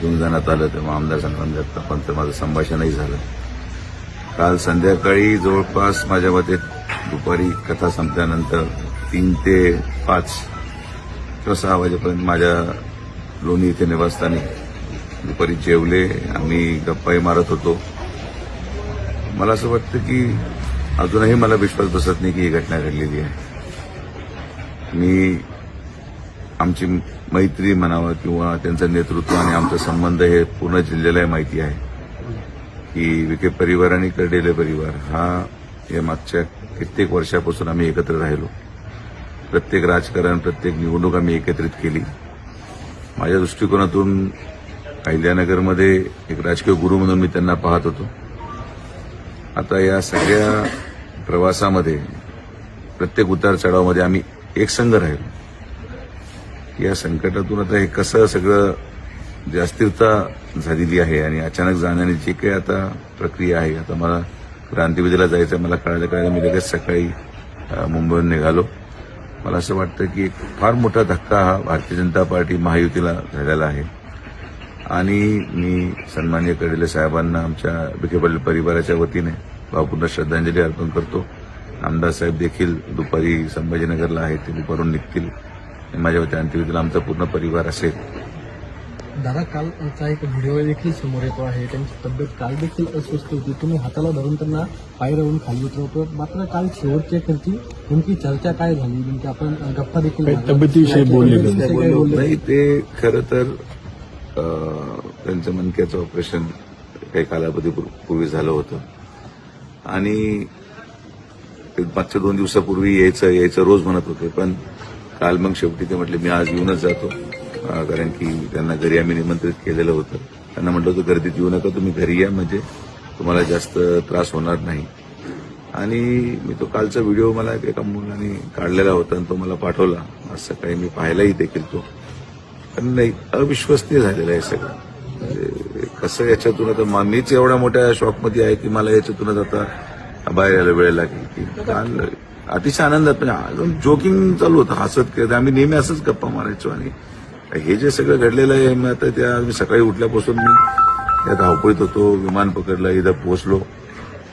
घेऊन जाण्यात आलं तेव्हा आमदार संग्राम जगतापांचं माझं संभाषणही झालं. काल संध्याकाळी जवळपास माझ्या मते दुपारी कथा संपल्यानंतर तीन ते पाच किंवा सहा वाजेपर्यंत माझ्या लोणी इथे निवासस्थानी दुपारी जेवले आम्ही गप्पाही मारत होतो. मला असं वाटतं की अजूनही मला विश्वास बसत नाही की ही घटना घडलेली आहे. मी आमची मैत्री म्हणावं किंवा त्यांचं नेतृत्व आणि आमचा संबंध हे पूर्ण जिल्ह्याला माहिती आहे. की विखे परिवार आणि कर्डेले परिवार हा या मागच्या कित्येक वर्षापासून आम्ही एकत्र राहिलो. प्रत्येक राजकारण प्रत्येक निवडणूक आम्ही एकत्रित केली. माझ्या दृष्टिकोनातून अहिल्यानगरमध्ये एक राजकीय गुरु म्हणून मी त्यांना पाहत होतो. आता या सगळ्या प्रवासामध्ये प्रत्येक उतार चढावामध्ये आम्ही एक संघ राहिलो. या संकटातून आता हे कसं सगळं जी अस्थिरता झालेली आहे आणि अचानक जाण्याने जी काही आता प्रक्रिया आहे आता मला क्रांतिविधीला जायचं आहे, मला कळायला कळायला मी लगेच सकाळी मुंबईहून निघालो. मला असं वाटतं की एक फार मोठा धक्का हा भारतीय जनता पार्टी महायुतीला झालेला आहे. आणि मी सन्मान्य कडेले साहेबांना आमच्या विखेपल्ली परिवाराच्या वतीने भावपूर्ण श्रद्धांजली अर्पण करतो. आमदार साहेब देखील दुपारी संभाजीनगरला आहेत ते दुपारून निघतील. माझ्या वती अंत्यविधीला आमचा पूर्ण परिवार असेल. दादा कालचा एक व्हिडिओ देखील समोर येतो आहे. त्यांची तब्येत काल देखील अस्वस्थ होती. तुम्ही हाताला धरून त्यांना पाय राहून खाली उतरवतो मात्र काल शेवटच्या खर्ची नेमकी चर्चा काय झाली? नेमकी आपण गप्पा देखील. तब्येतीविषयी बोलले नाही. ते खरं तर त्यांचं मणक्याचं ऑपरेशन काही कालावधीपूर्वी झालं होतं. आणि ते मागच्या दोन दिवसापूर्वी यायचं यायचं रोज म्हणत होते. पण काल मग शेवटी ते म्हटले मी आज येऊनच जातो. कारण की त्यांना घरी आम्ही निमंत्रित केलेलं होतं. त्यांना म्हटलं होतं गर्दीत येऊ नका तुम्ही घरी या म्हणजे तुम्हाला जास्त त्रास होणार नाही. आणि मी तो कालचा व्हिडिओ मला एका मुलाने काढलेला होता आणि तो मला पाठवला. आज सकाळी मी पाहायलाही देखील तो. पण नाही अविश्वसनीय झालेलं आहे सगळं. म्हणजे कसं याच्यातून आता मा- मीच एवढ्या मोठ्या शॉकमध्ये आहे की मला याच्यातूनच आता बाहेर यायला वेळ लागेल. की काल अतिशय आनंदात म्हणजे अजून जोकिंग चालू होतं हसत खेळत. आम्ही नेहमी असंच गप्पा मारायचो आणि हे जे सगळं घडलेलं आहे मग आता त्या मी सकाळी उठल्यापासून मी त्या धावपळीत होतो विमान पकडलं इथं पोहोचलो.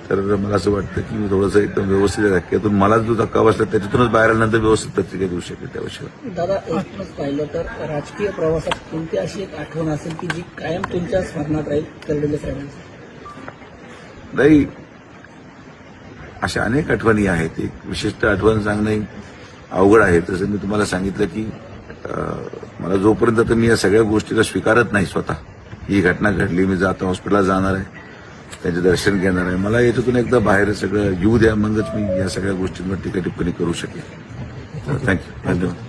तर मला असं वाटतं की मी थोडंसं एकदम व्यवस्थित. धक्क्यातून मला जो धक्का बसला त्याच्यातूनच बाहेर आल्यानंतर व्यवस्थित प्रतिक्रिया देऊ शकेल त्या विषयावर दादा एकूणच पाहिलं तर राजकीय प्रवासात कोणती अशी एक आठवण असेल की जी कायम तुमच्या स्मरणात राहील नाही अशा अनेक आठवणी आहेत. एक विशिष्ट आठवण सांगणे अवघड आहे. तसं मी तुम्हाला सांगितलं की मला जोपर्यंत तर मी या सगळ्या गोष्टीला स्वीकारत नाही स्वतः. ही घटना घडली मी जाता हॉस्पिटलला जाणार आहे. त्याचे दर्शन घेणार आहे. मला याच्यातून एकदा बाहेर सगळं येऊ द्या मगच मी या सगळ्या गोष्टींवर टीका टिप्पणी करू शकेन. थँक्यू. धन्यवाद.